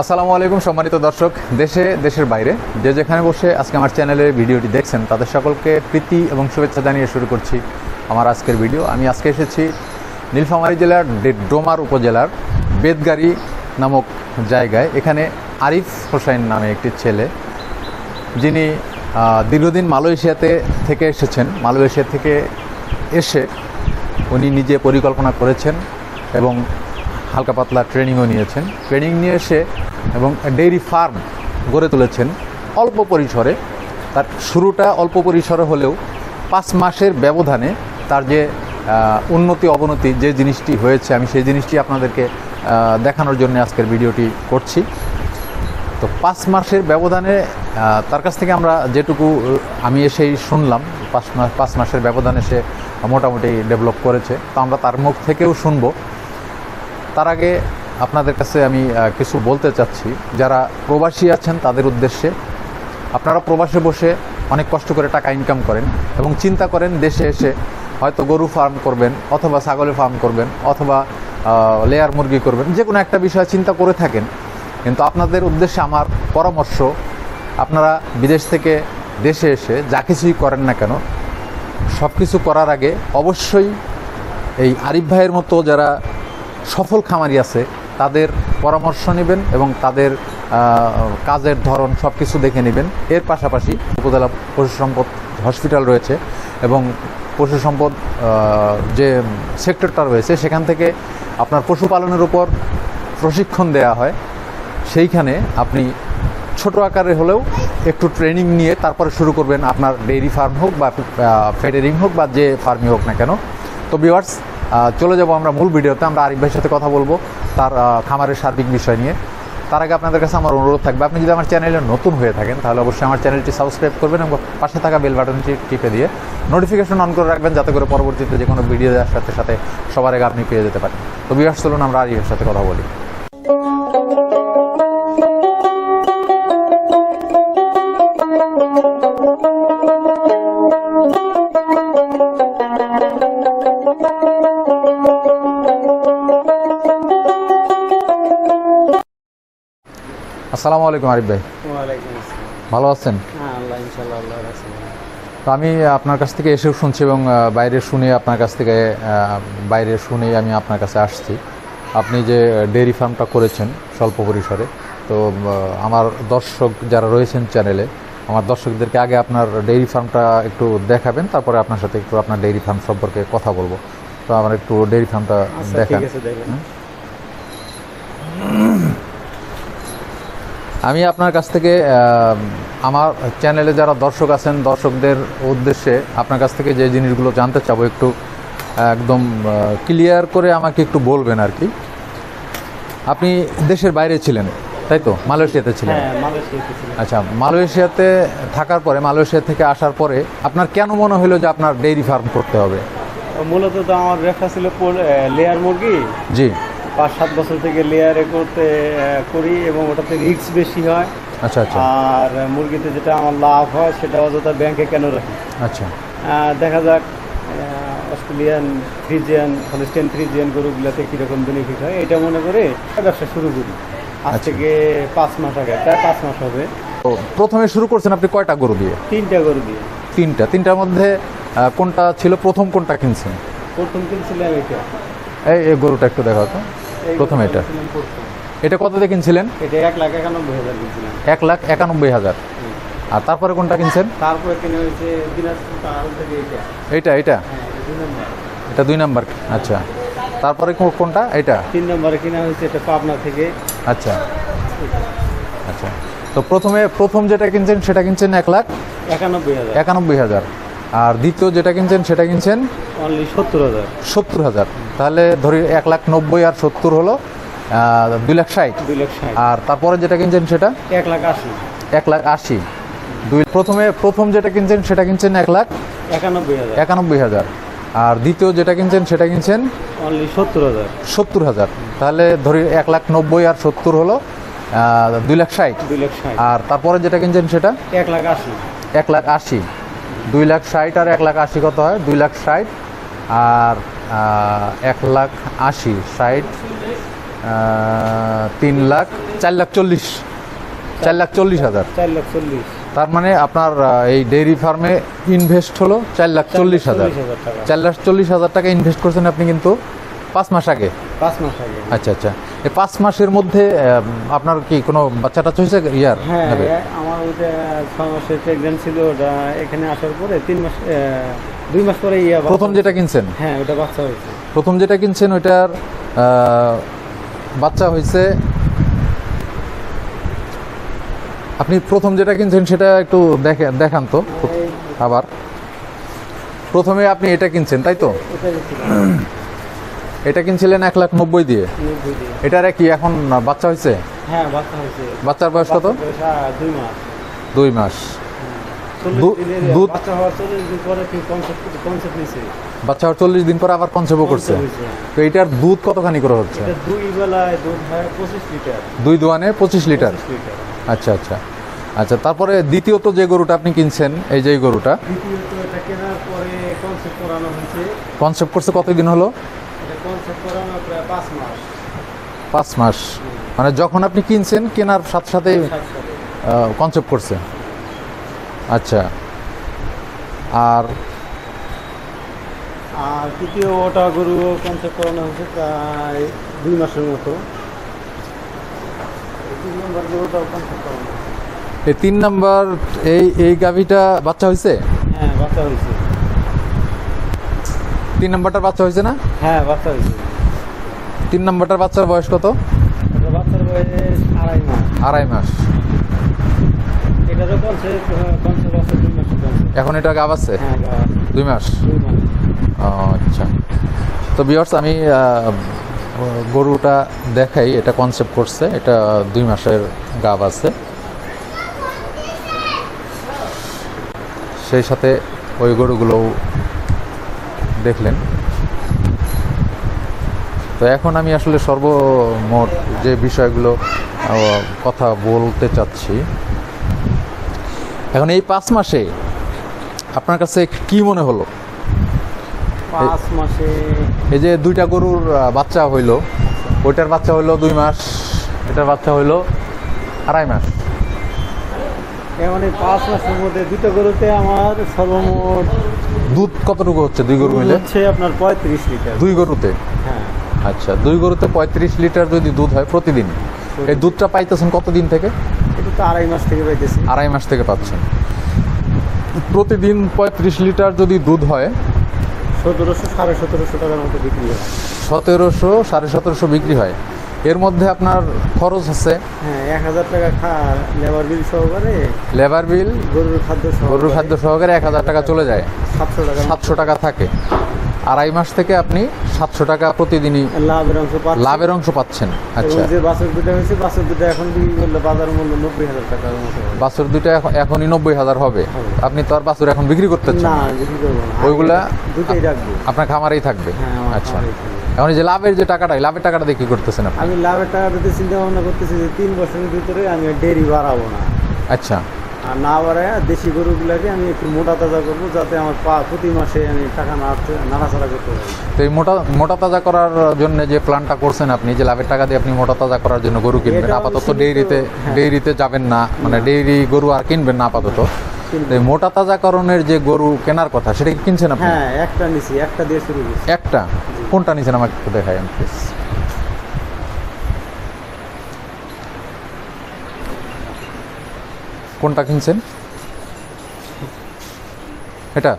আসসালামু আলাইকুম, সম্মানিত দর্শক। দেশে, দেশের বাইরে যে যেখানে বসে আজকে আমার চ্যানেলে ভিডিওটি দেখছেন, তাদের সকলকে প্রীতি এবং শুভেচ্ছা জানিয়ে শুরু করছি আমার আজকের ভিডিও। আমি আজকে এসেছি নীলফামারী জেলার ডোমার উপজেলার বেদগাড়ি নামক জায়গায়। এখানে আরিফ হোসাইন নামে একটি ছেলে, যিনি দীর্ঘদিন মালয়েশিয়াতে থেকে এসেছেন। মালয়েশিয়া থেকে এসে উনি নিজে পরিকল্পনা করেছেন এবং হালকা পাতলা ট্রেনিংও নিয়েছেন। ট্রেনিং নিয়ে এসে এবং ডেইরি ফার্ম গড়ে তুলেছেন অল্প পরিসরে। তার শুরুটা অল্প পরিসরে হলেও পাঁচ মাসের ব্যবধানে তার যে উন্নতি, অবনতি যে জিনিসটি হয়েছে, আমি সেই জিনিসটি আপনাদেরকে দেখানোর জন্য আজকের ভিডিওটি করছি। তো পাঁচ মাসের ব্যবধানে তার কাছ থেকে আমরা যেটুকু, আমি এসেই শুনলাম, পাঁচ মাস পাঁচ মাসের ব্যবধানে সে মোটামুটি ডেভেলপ করেছে। তো আমরা তার মুখ থেকেও শুনব। তার আগে আপনাদের কাছে আমি কিছু বলতে চাচ্ছি। যারা প্রবাসী আছেন তাদের উদ্দেশ্যে, আপনারা প্রবাসে বসে অনেক কষ্ট করে টাকা ইনকাম করেন এবং চিন্তা করেন দেশে এসে হয়তো গরু ফার্ম করবেন, অথবা ছাগলের ফার্ম করবেন, অথবা লেয়ার মুরগি করবেন যে কোনো একটা বিষয় চিন্তা করে থাকেন। কিন্তু আপনাদের উদ্দেশ্যে আমার পরামর্শ, আপনারা বিদেশ থেকে দেশে এসে যা কিছুই করেন না কেন সব কিছু করার আগে অবশ্যই এই আরিফ ভাইয়ের মতো যারা সফল খামারি আছে, তাদের পরামর্শ নেবেন এবং তাদের কাজের ধরন সব কিছু দেখে নেবেন। এর পাশাপাশি উপজেলা পশু সম্পদ হসপিটাল রয়েছে এবং পশু সম্পদ যে সেক্টরটা রয়েছে, সেখান থেকে আপনার পশুপালনের উপর প্রশিক্ষণ দেওয়া হয়। সেইখানে আপনি ছোট আকারে হলেও একটু ট্রেনিং নিয়ে তারপরে শুরু করবেন আপনার ডেইরি ফার্ম হোক বা ফেডারিং হোক বা যে ফার্মই হোক না কেন। তো ভিওয়ার্স চলে যাব আমরা মূল ভিডিওতে আমরা আরিফ ভাইয়ের সাথে কথা বলব তার খামারের সার্বিক বিষয় নিয়ে। তার আগে আপনাদের কাছে আমার অনুরোধ থাকবে, আপনি যদি আমার চ্যানেলে নতুন হয়ে থাকেন, তাহলে অবশ্যই আমার চ্যানেলটি সাবস্ক্রাইব করবেন এবং পাশে থাকা বেল বাটনটি টিপে দিয়ে নোটিফিকেশন অন করে রাখবেন, যাতে করে পরবর্তীতে যে কোনো ভিডিও দেওয়ার সাথে সাথে সবার আগে আপনি পেয়ে যেতে পারেন। তো ভিওয়ার্স চলুন আমরা আরিফের সাথে কথা বলি। আসসালামু আলাইকুম আরিফ ভাই। ভালো আছেন? হ্যাঁ তো আমি আপনার কাছ থেকে এসেও শুনছি এবং বাইরে শুনে আপনার কাছ থেকে বাইরে শুনেই আমি আপনার কাছে আসছি। আপনি যে ডেয়ারি ফার্মটা করেছেন স্বল্প পরিসরে তো আমার দর্শক যারা রয়েছেন চ্যানেলে আমার দর্শকদেরকে আগে আপনার ডেইরি ফার্মটা একটু দেখাবেন তারপরে আপনার সাথে একটু আপনার ডেইরি ফার্ম সম্পর্কে কথা বলব। তো আমার একটু ডেইরি ফার্মটা আচ্ছা দেখেন। আমি আপনার কাছ থেকে আমার চ্যানেলে যারা দর্শক আছেন দর্শকদের উদ্দেশ্যে আপনার কাছ থেকে যে জিনিসগুলো জানতে চাবো একটু একদম ক্লিয়ার করে আমাকে একটু বলবেন আর কি। আপনি দেশের বাইরে ছিলেন তাই তো? মালয়েশিয়াতে ছিলেন। হ্যাঁ আচ্ছা মালয়েশিয়াতে থাকার পরে মালয়েশিয়া থেকে আসার পরে আপনার কেন মনে হলো যে আপনার ডেইরি ফার্ম করতে হবে? মূলত তো আমার ব্যবসা ছিল লেয়ার মুরগি। জি। পাঁচ সাত বছর থেকে লেয়ারে করতে করি এবং ওটাতে রিস্ক বেশি হয়। আচ্ছা আচ্ছা। আর মুরগিতে যেটা আমার লাভ হয় সেটা অযথা ব্যাংকে কেন রাখি? আচ্ছা। দেখা যাক অস্ট্রেলিয়ান ফ্রিজিয়ান হলিস্টেন ফ্রিজিয়ান গরুগুলোতে কীরকম বেনিফিট হয় এটা মনে করে ব্যবসা শুরু করি। আজ আচ্ছা। থেকে পাঁচ মাস আগে প্রায় পাঁচ মাস হবে। প্রথমে শুরু করছেন আপনি কয়টা গরু দিয়ে? তিনটা গরু দিয়ে। তিনটা। তিনটার মধ্যে কোনটা ছিল প্রথম কোনটা কিনছেন? প্রথম কিনছিলাম এটা এই গরুটা একটু দেখাও তো। প্রথম এটা। এটা কত দিয়ে কিনছিলেন? এটা এক লাখ একানব্বই হাজার কিনছিলাম। এক লাখ একানব্বই হাজার। আর তারপরে কোনটা কিনছেন? তারপরে কিনে হয়েছে এইটা। এটা হ্যাঁ এটা দুই নম্বর। নাম্বার আচ্ছা। তারপরে কোনটা? এটা তিন নম্বরে কিনা হয়েছে এটা পাবনা থেকে। আচ্ছা। আচ্ছা। তো প্রথমে প্রথম যেটা কিনছেন সেটা কিনছেন এক লাখ একানব্বই হাজার। একানব্বই হাজার। আর দ্বিতীয় যেটা কিনছেন সেটা কিনছেন? সত্তর হাজার। সত্তর হাজার। তাহলে ধরি এক লাখ নব্বই আর সত্তর হলো দুই লাখ ষাট। আর তারপরে যেটা কিনছেন সেটা? এক লাখ আশি। এক লাখ আশি। দুই প্রথমে প্রথম যেটা কিনছেন সেটা কিনছেন এক লাখ একানব্বই হাজার। একানব্বই হাজার। আর দ্বিতীয় যেটা কিনছেন সেটা কিনছেন? সত্তর হাজার। সত্তর হাজার। তাহলে ধরি এক লাখ নব্বই আর সত্তর হলো দুই লাখ ষাট। আর তারপরে যেটা কিনছেন সেটা? এক লাখ আশি। এক লাখ আশি। দুই লাখ ষাট আর এক লাখ আশি কত হয়? দুই লাখ ষাট আর এক লাখ আশি। ষাট তিন লাখ। চার লাখ চল্লিশ। চার লাখ চল্লিশ হাজার। চার লাখ চল্লিশ। তার মানে আপনার এই ডেইরি ফার্মে ইনভেস্ট হলো চার লাখ চল্লিশ হাজার। হাজার চার লাখ চল্লিশ হাজার টাকা ইনভেস্ট করছেন আপনি কিন্তু পাঁচ মাস আগে? পাঁচ মাস আগে। আচ্ছা আচ্ছা। এই পাঁচ মাসের মধ্যে আপনার কি কোনো বাচ্চা টাচ্চা হয়েছে ইয়ার? হ্যাঁ নেবে? আমার ওইটা ছ মাসের প্রেগনেন্ট ছিল ওটা এখানে আসার পরে তিন মাস দুই মাস পরে ইয়া প্রথম যেটা কিনছেন? হ্যাঁ ওটা বাচ্চা হয়েছে। প্রথম যেটা কিনছেন ওইটার বাচ্চা হয়েছে। আপনি প্রথম যেটা কিনছেন সেটা একটু দেখে দেখান তো। আবার। প্রথমে আপনি এটা কিনছেন তাই তো? এটা কিনছিলেন এক লাখ নব্বই দিয়ে? এটার কি এখন বাচ্চা হয়েছে? হ্যাঁ বাচ্চা হয়েছে। বাচ্চার বয়স কত? হ্যাঁ, দুই মাস। দুই দুধ- বাচ্চা হওয়ার চল্লিশ দিন পরে কনসেপ্ট কনসেপ্ট আবার কনসেপ্টও করছে। তো এটার দুধ কতখানি করে হচ্ছে? দুই হয় দোয়ানে পঁচিশ লিটার? আচ্ছা আচ্ছা। আচ্ছা তারপরে দ্বিতীয়ত যে গরুটা আপনি কিনছেন এই যে গরুটা? কনসেপ্ট কনসেপ্ট করছে কতদিন হলো? পাঁচ মাস। মানে যখন আপনি কিনছেন কেনার সাথে সাথে কনসেপ্ট করছে আচ্ছা। আর? আর তৃতীয় ওটা গরু কনসেপ্ট করানো হয়েছে প্রায় দুই মাসের মতো। এই তিন নাম্বার এই এই গাভিটা বাচ্চা হয়েছে হ্যাঁ বাচ্চা হয়েছে তিন নাম্বারটার বাচ্চা হয়েছে না? হ্যাঁ বাচ্চা হয়েছে। তিন নাম্বারটার বাচ্চার বয়স কত? বাচ্চার বয়স আড়াই মাস। আড়াই মাস। আছে এখন এটা আছে? হ্যাঁ গা- দুই মাস? দুই মাস। ও, আচ্ছা। তো বিয়ার্স আমি গরুটা দেখাই এটা কনসেপ্ট করছে এটা দুই মাসের গাব আছে। সেই সাথে ওই গরুগুলোও দেখলেন। তো এখন আমি আসলে সর্বমোট যে বিষয়গুলো কথা বলতে চাচ্ছি এখন এই পাঁচ মাসে আপনার কাছে কি মনে হলো? পাঁচ মাসে এই যে দুইটা গরুর বাচ্চা হইল ওইটার বাচ্চা হইল দুই মাস এটার বাচ্চা হইল আড়াই মাস। এ মানে পাঁচ মাসের মধ্যে দুটো গরুতে আমার সর্বমোট দুধ কতটুকু হচ্ছে দুই গরু মিলে? হচ্ছে আপনার পঁয়ত্রিশ লিটার। দুই গরুতে? হ্যাঁ। আচ্ছা দুই গরুতে পঁয়ত্রিশ লিটার যদি দুধ হয় প্রতিদিন। এই দুধটা পাইতেছেন কতদিন থেকে? এটা তো আড়াই মাস থেকে পাইতেছি। আড়াই মাস থেকে পাচ্ছেন। প্রতিদিন পঁয়ত্রিশ লিটার যদি দুধ হয় সতেরোশো সাড়ে সতেরোশো টাকার মতো বিক্রি হয়। সতেরোশো সাড়ে সতেরোশো বিক্রি হয়। এর মধ্যে আপনার খরচ আছে? হ্যাঁ এক হাজার টাকা লেবার বিল সহকারে লেবার বিল গরুর খাদ্য গরুর খাদ্য সহকারে এক হাজার টাকা চলে যায়। সাতশো টাকা সাতশো টাকা থাকে। আড়াই মাস থেকে আপনি সাতশো টাকা প্রতিদিনই লাভের অংশ লাভের অংশ পাচ্ছেন। আচ্ছা। যে বাসের দুটা হয়েছে দুটা এখন বিক্রি করলে বাজার মূল্য নব্বই হাজার। বাছুর দুইটা এখনই নব্বই হাজার হবে। আপনি তো আর বাছুর এখন বিক্রি করতে চান না ওইগুলা- দুটাই রাখব। আপনার খামারেই থাকবে। হ্যাঁ আচ্ছা। এখন যে লাভের যে টাকাটা লাভের টাকাটা দিয়ে কি করতেছেন আপনি? আমি লাভের টাকা দিতে চিন্তা ভাবনা করতেছি যে তিন বছরের ভিতরে আমি ডেরি বাড়াবো না। আচ্ছা। আর না বাড়ায় দেশি গরুগুলাকে আমি একটু মোটা তাজা করব যাতে আমার পা প্রতি মাসে আমি টাকা নাড়তে নাড়াচাড়া করতে পারি। তো এই মোটা মোটা তাজা করার জন্য যে প্ল্যানটা করছেন আপনি যে লাভের টাকা দিয়ে আপনি মোটা তাজা করার জন্য গরু কিনবেন আপাতত ডেইরিতে হ্যাঁ। ডেইরিতে যাবেন না মানে ডেইরি গরু আর কিনবেন না আপাতত। মোটা তাজাকরণের যে গরু কেনার কথা সেটা কি কিনছেন আপনি? হ্যাঁ একটা নিছি একটা দিয়ে শুরু করছি। একটা? কোনটা নিছেন আমাকে একটু দেখাই প্লিজ কোনটা কিনছেন? এটা?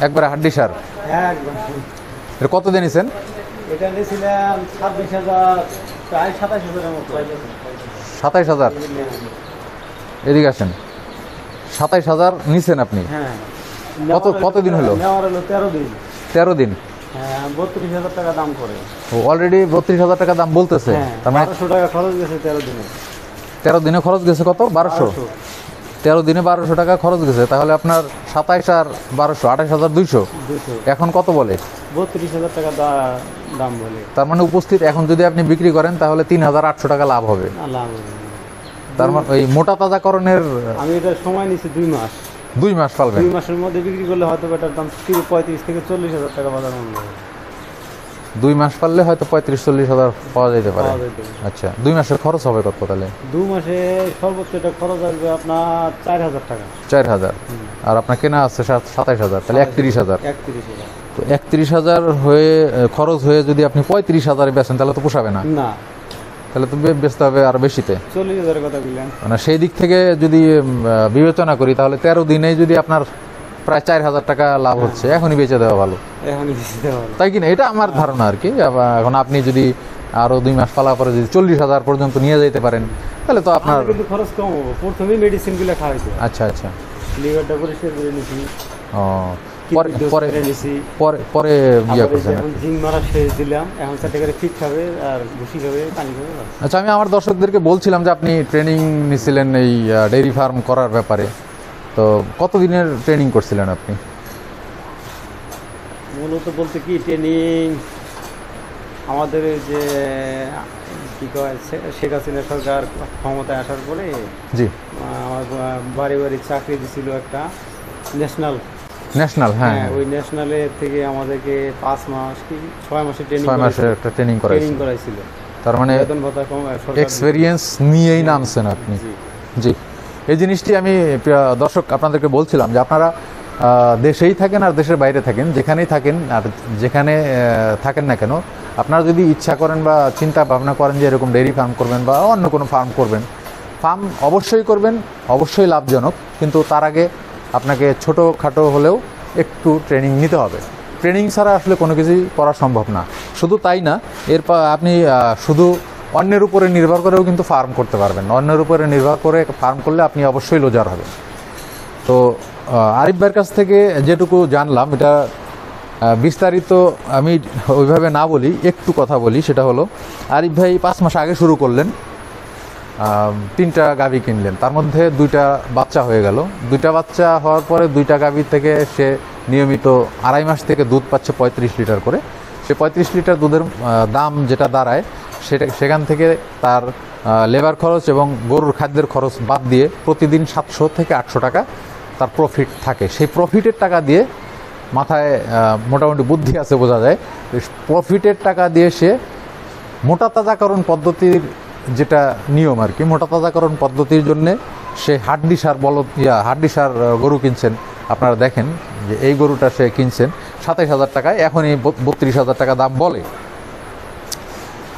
একবারে হাড্ডি সার। এটা কত দিয়ে নিছেন? এটা নিয়েছিলাম ছাব্বিশ হাজার প্রায় সাতাশ হাজারের মতো সাতাইশ হাজার। এদিকে আসেন। সাতাইশ হাজার নিছেন আপনি? হ্যাঁ। কত- কতদিন হলো? হলো তেরো দিন। তেরো দিন? হ্যাঁ বত্রিশ হাজার টাকা দাম করে। অলরেডি বত্রিশ হাজার টাকা দাম বলতেছে। হ্যাঁ তার মানে টাকা খরচ গেছে তেরো দিনে। তেরো দিনে খরচ গেছে কত? বারোশো। তেরো দিনে বারোশো টাকা খরচ গেছে তাহলে আপনার সাতাইশ আর বারোশো আঠাশ হাজার দুইশো। এখন কত বলে? বত্রিশ হাজার টাকা দাম বলে। তার মানে উপস্থিত এখন যদি আপনি বিক্রি করেন তাহলে তিন হাজার আটশো টাকা লাভ হবে। লাভ হবে তার মানে ওই মোটা তাজাকরণের আমি এটা সময় নিচ্ছি দুই মাস। দুই মাস পালবেন? দুই মাসের মধ্যে বিক্রি করলে হয়তো এটার দাম তিরিশ পঁয়ত্রিশ থেকে চল্লিশ হাজার টাকা বাজার মূল্য দুই মাস পারলে হয়তো পঁয়ত্রিশ চল্লিশ হাজার পাওয়া যেতে পারে। আচ্ছা দুই মাসের খরচ হবে কত তাহলে? দু মাসে সর্বোচ্চ এটা খরচ আসবে আপনার চার হাজার টাকা। চার হাজার। আর আপনার কেনা আছে সাতাইশ হাজার তাহলে একত্রিশ হাজার। একত্রিশ হাজার। তো একত্রিশ হাজার হয়ে খরচ হয়ে যদি আপনি পঁয়ত্রিশ হাজারে বেচেন তাহলে তো পোষাবে না। না। তাহলে তো বে- বেচতে হবে আরও বেশিতে। চল্লিশ হাজারের কথা বললেন মানে সেই দিক থেকে যদি বিবেচনা করি তাহলে তেরো দিনেই যদি আপনার প্রায় চার হাজার টাকা লাভ হচ্ছে এখনই বেচে দেওয়া ভালো। এখনই দিতে হবে তাই কিনা এটা আমার ধারণা আর কি। এখন আপনি যদি আরও দুই মাস পালা পরে যদি চল্লিশ হাজার পর্যন্ত নিয়ে যেতে পারেন তাহলে তো আপনার কিন্তু খরচ কম হবে। প্রথমেই মেডিসিনগুলো খাওয়াইছে আচ্ছা আচ্ছা। লিভারটা পরিষ্কার করে নিছি। ও পরে পরে ইয়ে করছেন এখন জিম মারা শেষ দিলাম এখন করে ফিট খাবে আর ভুসি খাবে পানি খাবে আচ্ছা আমি আমার দর্শকদেরকে বলছিলাম যে আপনি ট্রেনিং নিছিলেন এই ডেইরি ফার্ম করার ব্যাপারে। তো কতদিনের ট্রেনিং করছিলেন আপনি? মূলত বলতে কি ট্রেনিং আমাদের যে কি কয় শেখ হাসিনা সরকার ক্ষমতায় আসার পরে জি। আমার বাড়ি বাড়ি চাকরি দিছিল একটা ন্যাশনাল ন্যাশনাল হ্যাঁ। ওই ন্যাশনালে থেকে আমাদেরকে পাঁচ মাস কি ছয় মাসের ট্রেনিং ছয় মাসের একটা ট্রেনিং ট্রেনিং করাইছিল। তার মানে এক্সপেরিয়েন্স নিয়েই নামছেন আপনি। জি। জি। এই জিনিসটি আমি দর্শক আপনাদেরকে বলছিলাম যে আপনারা দেশেই থাকেন আর দেশের বাইরে থাকেন যেখানেই থাকেন আর যেখানে থাকেন না কেন আপনারা যদি ইচ্ছা করেন বা চিন্তা ভাবনা করেন যে এরকম ডেইরি ফার্ম করবেন বা অন্য কোনো ফার্ম করবেন ফার্ম অবশ্যই করবেন অবশ্যই লাভজনক কিন্তু তার আগে আপনাকে ছোটো খাটো হলেও একটু ট্রেনিং নিতে হবে। ট্রেনিং ছাড়া আসলে কোনো কিছুই করা সম্ভব না। শুধু তাই না এরপর আপনি শুধু অন্যের উপরে নির্ভর করেও কিন্তু ফার্ম করতে পারবেন। অন্যের উপরে নির্ভর করে ফার্ম করলে আপনি অবশ্যই লোজার হবেন। তো আরিফ ভাইয়ের কাছ থেকে যেটুকু জানলাম, এটা বিস্তারিত আমি ওইভাবে না বলি, একটু কথা বলি, সেটা হলো, আরিফ ভাই পাঁচ মাস আগে শুরু করলেন। তিনটা গাভী কিনলেন। তার মধ্যে দুইটা বাচ্চা হয়ে গেল। দুইটা বাচ্চা হওয়ার পরে দুইটা গাভী থেকে সে নিয়মিত আড়াই মাস থেকে দুধ পাচ্ছে পঁয়ত্রিশ লিটার করে। সে পঁয়ত্রিশ লিটার দুধের দাম যেটা দাঁড়ায়, সেটা, সেখান থেকে তার লেবার খরচ এবং গরুর খাদ্যের খরচ বাদ দিয়ে প্রতিদিন সাতশো থেকে আটশো টাকা তার প্রফিট থাকে। সেই প্রফিটের টাকা দিয়ে মাথায় মোটামুটি বুদ্ধি আছে বোঝা যায়। প্রফিটের টাকা দিয়ে সে মোটা তাজাকরণ পদ্ধতির যেটা নিয়ম আর কি, মোটা তাজাকরণ পদ্ধতির জন্যে সে হাড্ডি সার বল ইয়া, হাড্ডি সার গরু কিনছেন। আপনারা দেখেন যে এই গরুটা সে কিনছেন সাতাইশ হাজার টাকায় এখনই বত্রিশ হাজার টাকা দাম বলে।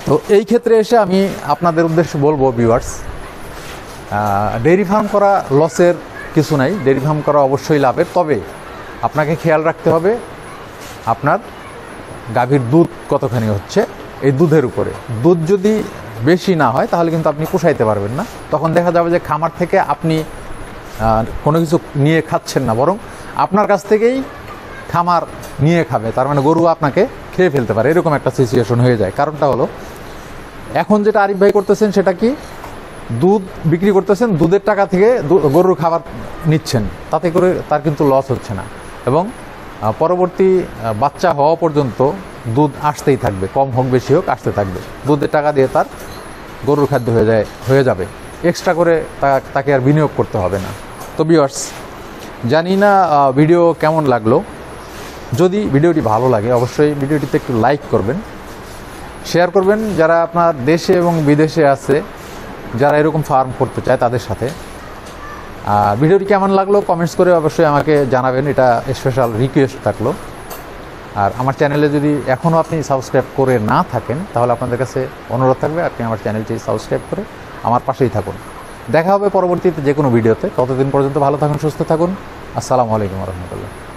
তো এই ক্ষেত্রে এসে আমি আপনাদের উদ্দেশ্যে বলব ভিউয়ার্স ডেইরি ফার্ম করা লসের কিছু নাই। ডেইরি ফার্ম করা অবশ্যই লাভের। তবে আপনাকে খেয়াল রাখতে হবে, আপনার গাভীর দুধ কতখানি হচ্ছে, এই দুধের উপরে। দুধ যদি বেশি না হয়, তাহলে কিন্তু আপনি পোষাইতে পারবেন না। তখন দেখা যাবে যে খামার থেকে আপনি কোনো কিছু নিয়ে খাচ্ছেন না, বরং আপনার কাছ থেকেই খামার নিয়ে খাবে। তার মানে গরু আপনাকে খেয়ে ফেলতে পারে, এরকম একটা সিচুয়েশন হয়ে যায়। কারণটা হলো, এখন যেটা আরিফ ভাই করতেছেন সেটা কি? দুধ বিক্রি করতেছেন, দুধের টাকা থেকে গরুর খাবার নিচ্ছেন। তাতে করে তার কিন্তু লস হচ্ছে না। এবং পরবর্তী বাচ্চা হওয়া পর্যন্ত দুধ আসতেই থাকবে, কম হোক, বেশি হোক, আসতে থাকবে। দুধের টাকা দিয়ে তার গরুর খাদ্য হয়ে যায়, হয়ে যাবে। এক্সট্রা করে তাকে আর বিনিয়োগ করতে হবে না। তো বিয়ার্স জানি না ভিডিও কেমন লাগল। যদি ভিডিওটি ভালো লাগে, অবশ্যই ভিডিওটিতে একটু লাইক করবেন। শেয়ার করবেন যারা আপনার দেশে এবং বিদেশে আছে, যারা এরকম ফার্ম করতে চায় তাদের সাথে। ভিডিওটি কেমন লাগল কমেন্টস করে অবশ্যই আমাকে জানাবেন। এটা স্পেশাল রিকোয়েস্ট থাকল। আর আমার চ্যানেলে যদি এখনও আপনি সাবস্ক্রাইব করে না থাকেন, তাহলে আপনাদের কাছে অনুরোধ থাকবে আপনি আমার চ্যানেলটি সাবস্ক্রাইব করে আমার পাশেই থাকুন। দেখা হবে পরবর্তীতে যে কোনো ভিডিওতে। ততদিন পর্যন্ত ভালো থাকুন, সুস্থ থাকুন। আসসালামু আলাইকুম রহমতুল্লাহ।